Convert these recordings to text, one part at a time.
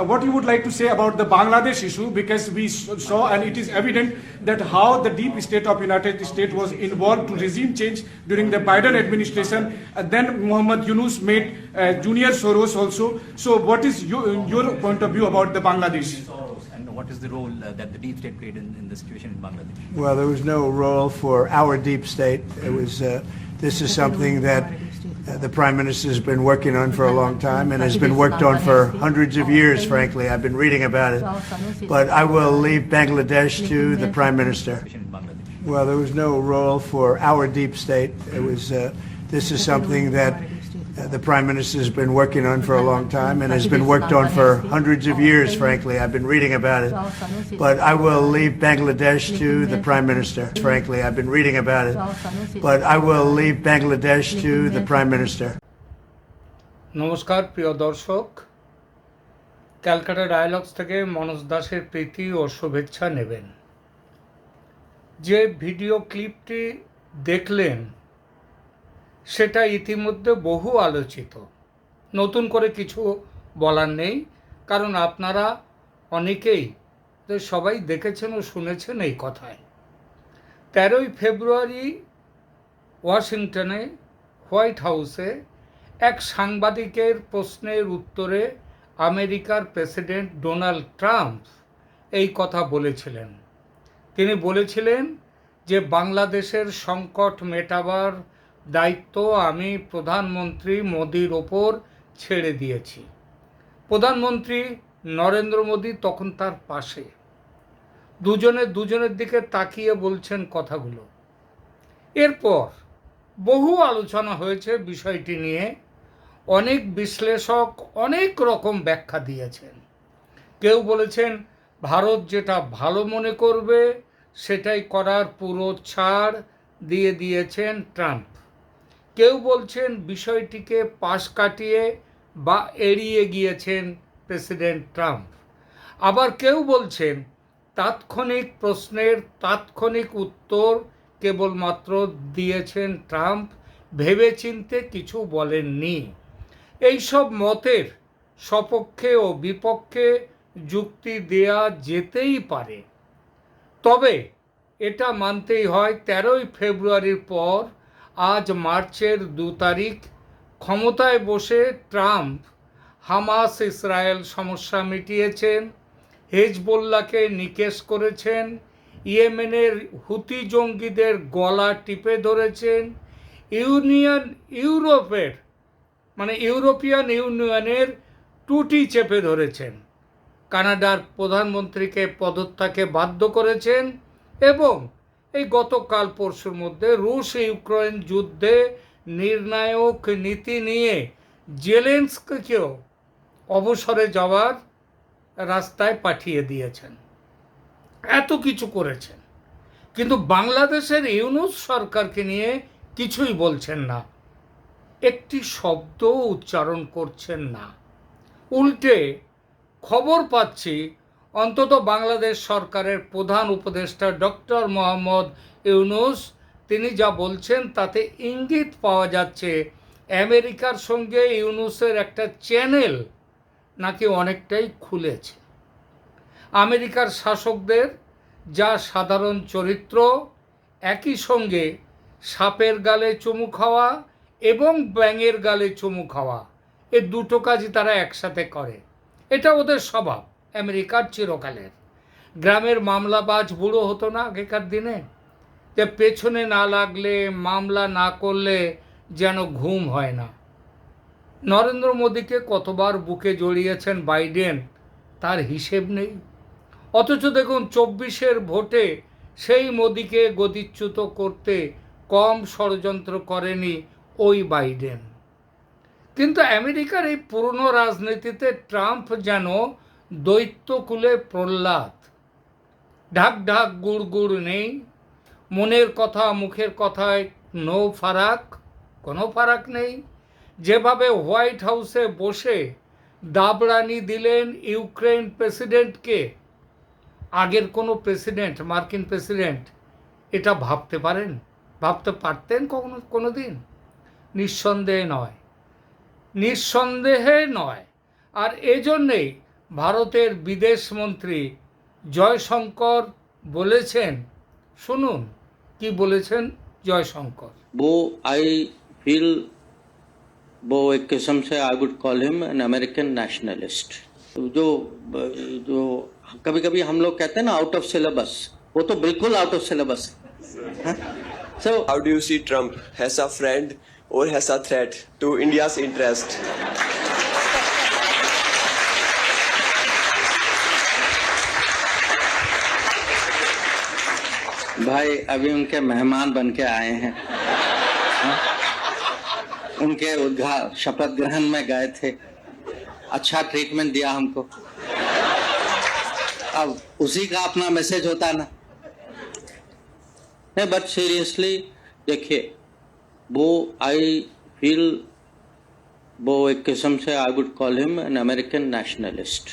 uh, what you would like to say about the Bangladesh issue because we saw and it is evident that how the deep state of United States was involved to regime change during the Biden administration. And then Muhammad Yunus made uh, Junior Soros also. So what is your, your point of view about the Bangladesh? And what is the role uh, that the deep state played in, in the situation in Bangladesh? Well, there was no role for our deep state. It was, uh, this is something that uh, the Prime Minister has been working on for a long time and has been worked on for hundreds of years, frankly. I've been reading about it. But I will leave Bangladesh to the Prime Minister. Well, there was no role for our deep state. It was, uh, this is something that uh, the Prime Minister has been working on for a long time and has been worked on for hundreds of years, frankly. I've been reading about it. But I will leave Bangladesh to the Prime Minister. Frankly, I've been reading about it. But I will leave Bangladesh to the Prime Minister. নমস্কার প্রিয় দর্শক Calcutta dialogues থেকে মনোজ দাসের প্রীতি ও শুভেচ্ছা নেবেন যে video ক্লিপটি দেখলেন সেটা ইতিমধ্যে বহু আলোচিত। নতুন করে কিছু বলার নেই, কারণ আপনারা অনেকেই সবাই দেখেছেন ও শুনেছেন এই কথায়। তেরোই ফেব্রুয়ারি ওয়াশিংটনে হোয়াইট হাউসে এক সাংবাদিকের প্রশ্নের উত্তরে আমেরিকার প্রেসিডেন্ট ডোনাল্ড ট্রাম্প এই কথা বলেছিলেন। তিনি বলেছিলেন যে বাংলাদেশের সংকট মেটাবার দায়িত্ব আমি প্রধানমন্ত্রী মোদির ওপর ছেড়ে দিয়েছি। প্রধানমন্ত্রী নরেন্দ্র মোদী তখন তার পাশে। দুজনে দুজনের দিকে তাকিয়ে বলছেন কথাগুলো। এরপর বহু আলোচনা হয়েছে বিষয়টি নিয়ে। অনেক বিশ্লেষক অনেক রকম ব্যাখ্যা দিয়েছেন। কেউ বলেছেন, ভারত যেটা ভালো মনে করবে, সেটাই করার পুরো ছাড় দিয়ে দিয়েছেন ট্রাম্প। কেউ বলছেন বিষয়টিকে পাশ কাটিয়ে বা এড়িয়ে গিয়েছেন প্রেসিডেন্ট ট্রাম্প। আবার কেউ বলছেন তাৎক্ষণিক প্রশ্নের তাৎক্ষণিক উত্তর কেবলমাত্র দিয়েছেন ট্রাম্প, ভেবেচিন্তে কিছু বলেননি। এইসব মতের সপক্ষে ও বিপক্ষে যুক্তি দেয়া যেতেই পারে। তবে এটা মানতেই হয় তেরোই ফেব্রুয়ারির পর আজ মার্চের দু তারিখ, ক্ষমতায় বসে ট্রাম্প হামাস ইসরায়েল সমস্যা মিটিয়েছেন হেজবোল্লাকে নিকেশ করেছেন, ইয়েমেনের হুতি জঙ্গিদের গলা টিপে ধরেছেন, ইউনিয়ন ইউরোপের মানে ইউরোপিয়ান ইউনিয়নের টুটি চেপে ধরেছেন, কানাডার প্রধানমন্ত্রীকে পদত্যাগে বাধ্য করেছেন এবং এই গতকাল পরশুর মধ্যে রুশ ইউক্রেন যুদ্ধে নির্ণায়ক নীতি নিয়ে জেলেন্সকেও অবসরে যাওয়ার রাস্তায় পাঠিয়ে দিয়েছেন। এত কিছু করেছেন। কিন্তু বাংলাদেশের ইউনুস সরকারকে নিয়ে কিছুই বলছেন না। একটি শব্দ উচ্চারণ করছেন না। উল্টে খবর পাচ্ছি অন্তত বাংলাদেশ সরকারের প্রধান উপদেষ্টা ডক্টর মোহাম্মদ ইউনুস, তিনি যা বলছেন তাতে ইঙ্গিত পাওয়া যাচ্ছে। আমেরিকার সঙ্গে ইউনুসের একটা চ্যানেল নাকি অনেকটাই খুলেছে। আমেরিকার শাসকদের যা সাধারণ চরিত্র, একই সঙ্গে সাপের গালে চুমু খাওয়া এবং ব্যাঙের গালে চুমু খাওয়া, এ দুটো কাজই তারা একসাথে করে। এটা ওদের স্বভাব। আমেরিকার চিরকালের। গ্রামের মামলাবাজ বুড়ো হতো না আগেকার দিনে, যে পেছনে না লাগলে, মামলা না করলে যেন ঘুম হয় না। নরেন্দ্র মোদীকে কতবার বুকে জড়িয়েছেন বাইডেন, তার হিসেব নেই। অথচ দেখুন, চব্বিশের ভোটে সেই মোদীকে গদিচ্যুত করতে কম ষড়যন্ত্র করেনি ওই বাইডেন। কিন্তু আমেরিকার এই পুরনো রাজনীতিতে ট্রাম্প যেন দৈত্যকুলে প্রহ্লাদ। ঢাক ঢাক গুড় গুড় নেই, মনের কথা মুখের কথায় নো ফারাক, কোনো ফারাক নেই। যেভাবে হোয়াইট হাউসে বসে দাবড়ানি দিলেন ইউক্রেন প্রেসিডেন্টকে, আগের কোনো প্রেসিডেন্ট, মার্কিন প্রেসিডেন্ট এটা ভাবতে পারেন? ভাবতে পারতেন কখনো কোনো দিন নিঃসন্দেহে নয়। নিঃসন্দেহে নয়। আর এজন্যেই ভারতের বিদেশ মন্ত্রী জয়শঙ্কর বলেছেন শুনুন কি বলেছেন জয়শঙ্কর वो आई फील वो एक किस्म से I would call him an American nationalist जो जो कभी कभी हम लोग कहते हैं ना आउट ऑफ सिलेबस वो तो बिल्कुल आउट ऑफ सिलेबस है सो How do you see Trump as a friend or as a threat to India's interest? भाई, अभी उनके मेहमान बन के आए हैं। हाँ? उनके उद्घा, शपथ ग्रहण में गए थे। अच्छा ट्रीटमेंट दिया हमको। अब उसी का अपना मैसेज होता ना। नहीं बट सीरियसली देखिए, वो आई फील वो एक किस्म से I would call him an American nationalist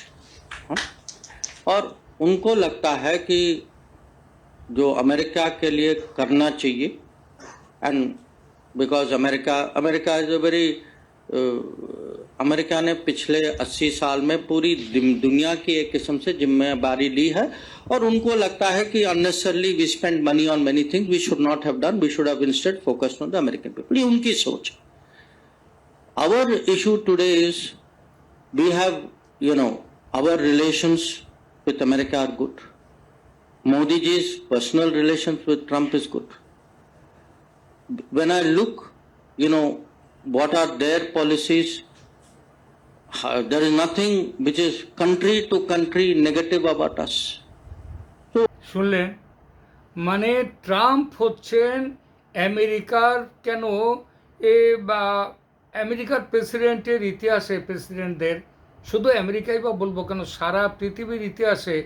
और उनको लगता है कि जो अमेरिका के लिए करना चाहिए। And because America America is a very America ने पिछले 80 साल में पूरी दुनिया की एक किस्म से ज़िम्मेदारी ली है। और उनको लगता है कि unnecessarily we spend money on many things we should not have done we should have instead focused on the American people ये उनकी सोच। Our issue today is we have you know our relations with America are good. Modi ji's personal relations with Trump is good. When I look, you know, what are their policies, uh, there is nothing which is country to country negative about us. শুনলেন মানে Trump হচ্ছেন আমেরিকার কেন এ বা আমেরিকার প্রেসিডেন্টের ইতিহাসে প্রেসিডেন্টদের শুধু আমেরিকাই বা বলব কেন সারা পৃথিবীর ইতিহাসে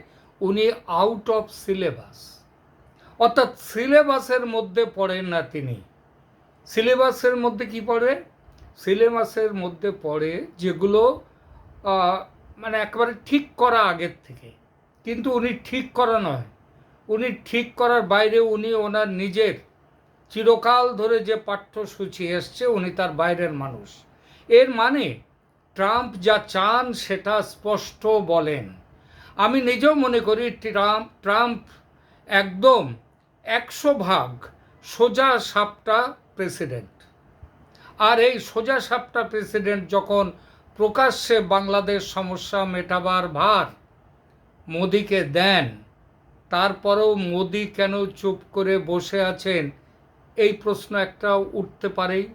উনি আউট অফ সিলেবাস অর্থাৎ সিলেবাসের মধ্যে পড়েন না তিনি। সিলেবাসের মধ্যে কি পড়ে? সিলেবাসের মধ্যে পড়ে যেগুলো মানে একেবারে ঠিক করা আগের থেকে। কিন্তু উনি ঠিক করা নয়। উনি ঠিক করার বাইরে উনি ওনার নিজের চিরকাল ধরে যে পাঠ্যসূচি এসছে, উনি তার বাইরের মানুষ। এর মানে ট্রাম্প যা চান সেটা স্পষ্ট বলেন। আমি নিজেও মনে করি ট্রাম্প ট্রাম্প একদম একশো ভাগ সোজা সাপটা প্রেসিডেন্ট। আর এই সোজা সাপটা প্রেসিডেন্ট যখন প্রকাশ্যে বাংলাদেশ সমস্যা মেটাবার ভার মোদিকে দেন, তারপরেও মোদি কেন চুপ করে বসে আছেন, এই প্রশ্ন একটা উঠতে পারেই।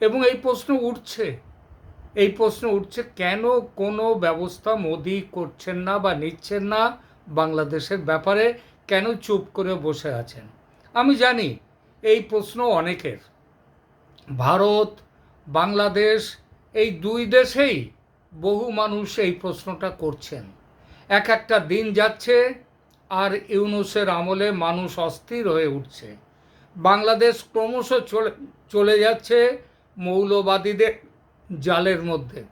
এবং এই প্রশ্ন উঠছে। এই প্রশ্ন উঠছে, কেন কোনো ব্যবস্থা মোদি করছেন না বা নিচ্ছেন না বাংলাদেশের ব্যাপারে? কেন চুপ করে বসে আছেন? আমি জানি, এই প্রশ্ন অনেকের। ভারত, বাংলাদেশ, এই দুই দেশেই বহু মানুষ এই প্রশ্নটা করছেন। এক একটা দিন যাচ্ছে আর ইউনুসের আমলে মানুষ অস্থির হয়ে উঠছে। বাংলাদেশ ক্রমশ চলে চলে যাচ্ছে মৌলবাদীদের জালের মধ্যে।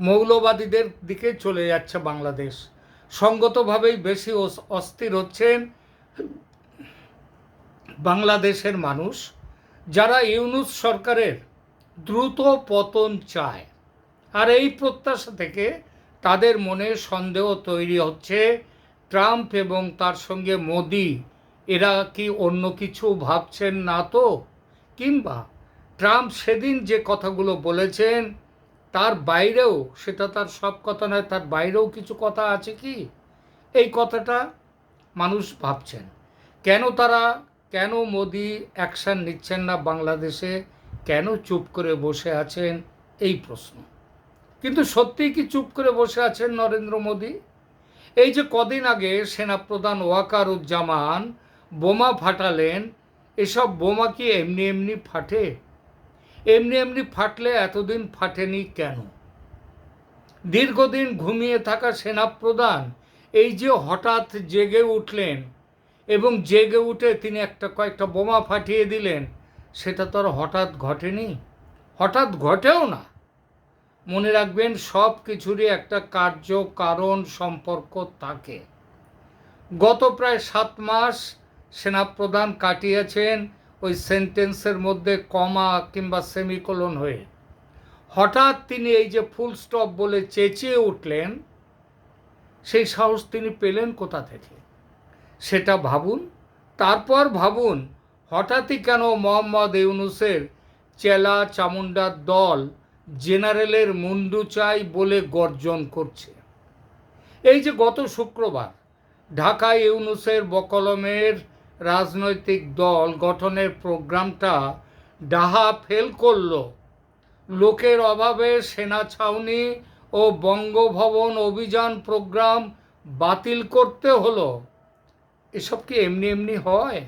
মৌলবাদীদের দিকে চলে যাচ্ছে বাংলাদেশ। সঙ্গতভাবেই বেশি অস- অস্থির হচ্ছেন বাংলাদেশের মানুষ, যারা ইউনুস সরকারের দ্রুত পতন চায়। আর এই প্রত্যাশা থেকে তাদের মনে সন্দেহ তৈরি হচ্ছে ট্রাম্প এবং তার সঙ্গে মোদি। এরা কি অন্য কিছু ভাবছেন না তো? কিংবা ট্রাম্প সেদিন যে কথাগুলো বলেছেন, তার বাইরেও, সেটা তার সব কথা নয়, তার বাইরেও কিছু কথা আছে কি? এই কথাটা মানুষ ভাবছেন। কেন তারা, কেন মোদি অ্যাকশান নিচ্ছেন না বাংলাদেশে? কেন চুপ করে বসে আছেন? এই প্রশ্ন। কিন্তু সত্যিই কি চুপ করে বসে আছেন নরেন্দ্র মোদী? এই যে কদিন আগে সেনাপ্রধান ওয়াকারুজ্জামান বোমা ফাটালেন, এসব বোমা কি এমনি এমনি ফাটে? এমনি এমনি ফাটলে এতদিন ফাটেনি কেন? দীর্ঘদিন ঘুমিয়ে থাকা সেনাপ্রধান এই যে হঠাৎ জেগে উঠলেন এবং জেগে উঠে তিনি একটা কয়েকটা বোমা ফাটিয়ে দিলেন, সেটা তো আর হঠাৎ ঘটেনি? হঠাৎ ঘটেও না। মনে রাখবেন সব কিছুরই একটা কার্য কারণ সম্পর্ক থাকে। গত প্রায় সাত মাস সেনাপ্রধান কাটিয়েছেন ওই সেন্টেন্সের মধ্যে কমা কিংবা সেমিকোলন হয়ে। হঠাৎ তিনি এই যে ফুল স্টপ বলে চেঁচিয়ে উঠলেন, সেই সাহস তিনি পেলেন কোথা থেকে? সেটা ভাবুন। তারপর ভাবুন, হঠাৎই কেন মোহাম্মদ ইউনুসের চেলা চামুন্ডার দল জেনারেলের মুন্ডু চাই বলে গর্জন করছে। এই যে গত শুক্রবার ঢাকায় ইউনুসের বকলমের রাজনৈতিক দল গঠনের প্রোগ্রামটা ডাহা ফেল করল। লোকের অভাবে সেনা ছাউনি ও বঙ্গভবন অভিযান প্রোগ্রাম বাতিল করতে হলো। এসব কি এমনি এমনি হয়?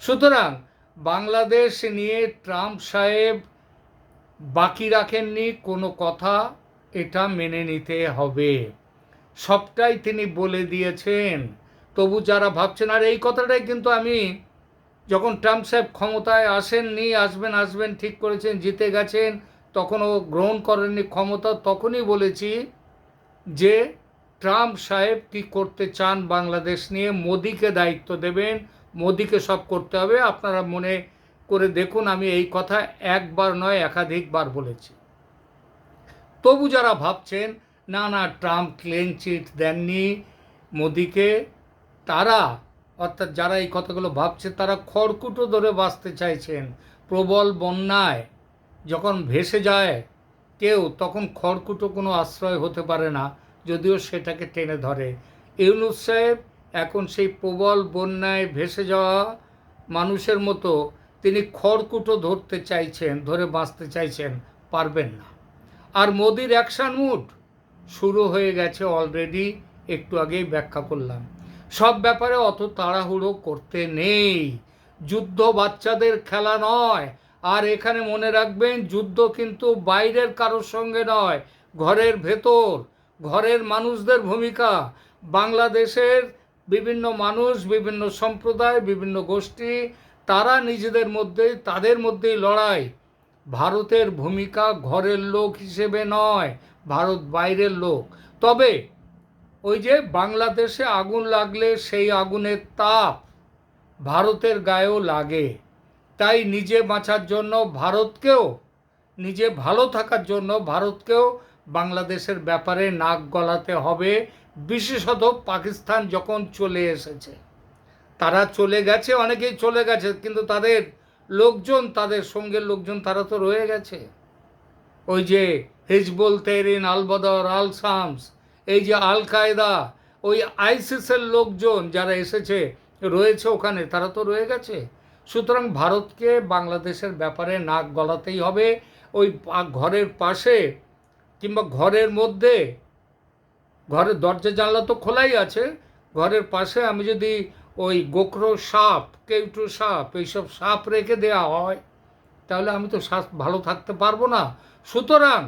সুতরাং বাংলাদেশ নিয়ে ট্রাম্প সাহেব বাকি রাখেননি কোনো কথা, এটা মেনে নিতে হবে। সবটাই তিনি বলে দিয়েছেন। তবু যারা ভাবছেন, আর, এই কথাটাই কিন্তু আমি যখন ট্রাম্প সাহেব ক্ষমতায় আসেননি, আসবেন আসবেন, ঠিক করেছেন, জিতে গেছেন, তখনও গ্রহণ করেননি ক্ষমতা, তখনই বলেছি যে ট্রাম্প সাহেব কি করতে চান বাংলাদেশ নিয়ে, মোদিকে দায়িত্ব দেবেন, মোদিকে সব করতে হবে। আপনারা মনে করে দেখুন, আমি এই কথা একবার নয়, একাধিকবার বলেছি। তবু যারা ভাবছেন, না না, ট্রাম্প ক্লিন চিট দেননি, মোদিকে তারা, অর্থাৎ যারা এই কথাগুলো ভাবছে, তারা খড়কুটো ধরে বাঁচতে চাইছেন। প্রবল বন্যায় যখন ভেসে যায় কেউ, তখন খড়কুটো কোনো আশ্রয় হতে পারে না, যদিও সেটাকে টেনে ধরে। ইউনুস সাহেব এখন সেই প্রবল বন্যায় ভেসে যাওয়া মানুষের মতো তিনি খড়কুটো ধরতে চাইছেন, ধরে বাঁচতে চাইছেন, পারবেন না। আর মোদির অ্যাকশন মুড শুরু হয়ে গেছে অলরেডি, একটু আগেই ব্যাখ্যা করলাম। সব ব্যাপারে অত তাড়াহুড়ো করতে নেই। যুদ্ধ বাচ্চাদের খেলা নয়। আর এখানে মনে রাখবেন, যুদ্ধ কিন্তু বাইরের কারোর সঙ্গে নয়, ঘরের ভেতর। ঘরের মানুষদের ভূমিকা। বাংলাদেশের বিভিন্ন মানুষ, বিভিন্ন সম্প্রদায়, বিভিন্ন গোষ্ঠী, তারা নিজেদের মধ্যে, তাদের মধ্যেই লড়াই। ভারতের ভূমিকা ঘরের লোক হিসেবে নয়, ভারত বাইরের লোক। তবে ওই যে বাংলাদেশে আগুন লাগলে সেই আগুনের তাপ ভারতের গায়েও লাগে। তাই নিজে বাঁচার জন্য ভারতকেও, নিজে ভালো থাকার জন্য ভারতকেও বাংলাদেশের ব্যাপারে নাক গলাতে হবে। বিশেষত পাকিস্তান যখন চলে এসেছে, তারা চলে গেছে, অনেকেই চলে গেছে, কিন্তু তাদের লোকজন, তাদের সঙ্গের লোকজন তারা তো রয়ে গেছে। ওই যে হিজবুল তেরিন, আল বদর, আল শামস এই যে আল কায়দা ওই আইসিসের লোকজন যারা এসেছে, রয়েছে ওখানে, তারা তো রয়ে গেছে। সুতরাং ভারতকে বাংলাদেশের ব্যাপারে নাক গলাতেই হবে। ওই ঘরের পাশে কিংবা ঘরের মধ্যে, ঘরের দরজা জানলা তো খোলাই আছে। ঘরের পাশে আমি যদি ওই গোখরো সাপ, কেউটু সাপ, এইসব সাপ রেখে দেওয়া হয়, তাহলে আমি তো শ্বাস ভালো থাকতে পারব না। সুতরাং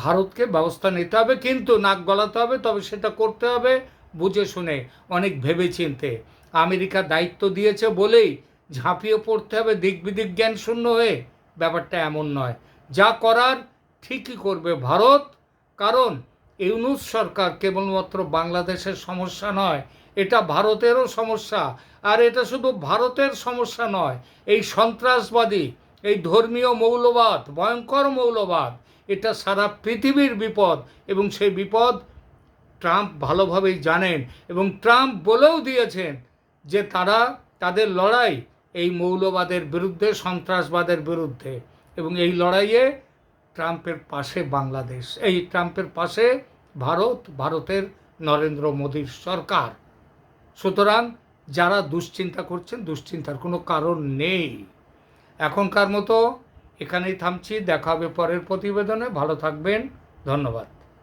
ভারতকে ব্যবস্থা নিতে হবে, কিন্তু নাক গলাতে হবে, তবে সেটা করতে হবে বুঝে শুনে, অনেক ভেবে চিনতে আমেরিকা দায়িত্ব দিয়েছে বলেই ঝাঁপিয়ে পড়তে হবে দিক বিদিক জ্ঞান শূন্য হয়ে। ব্যাপারটা এমন নয়। যা করার ঠিকই করবে ভারত, কারণ ইউনুস সরকার কেবলমাত্র বাংলাদেশের সমস্যা নয়, এটা ভারতেরও সমস্যা। আর এটা শুধু ভারতের সমস্যা নয়, এই সন্ত্রাসবাদী, এই ধর্মীয় মৌলবাদ, ভয়ঙ্কর মৌলবাদ এটা সারা পৃথিবীর বিপদ এবং সেই বিপদ ট্রাম্প ভালোভাবেই জানেন এবং ট্রাম্প বলেও দিয়েছেন যে তারা তাদের লড়াই এই মৌলবাদের বিরুদ্ধে, সন্ত্রাসবাদের বিরুদ্ধে এবং এই লড়াইয়ে ট্রাম্পের পাশে বাংলাদেশ, এই ট্রাম্পের পাশে ভারত, ভারতের নরেন্দ্র মোদীর সরকার। সুতরাং যারা দুশ্চিন্তা করছেন, দুশ্চিন্তার কোনো কারণ নেই। এখনকার মতো এখানেই থামছি দেখা হবে পরের প্রতিবেদনে। ভালো থাকবেন ধন্যবাদ।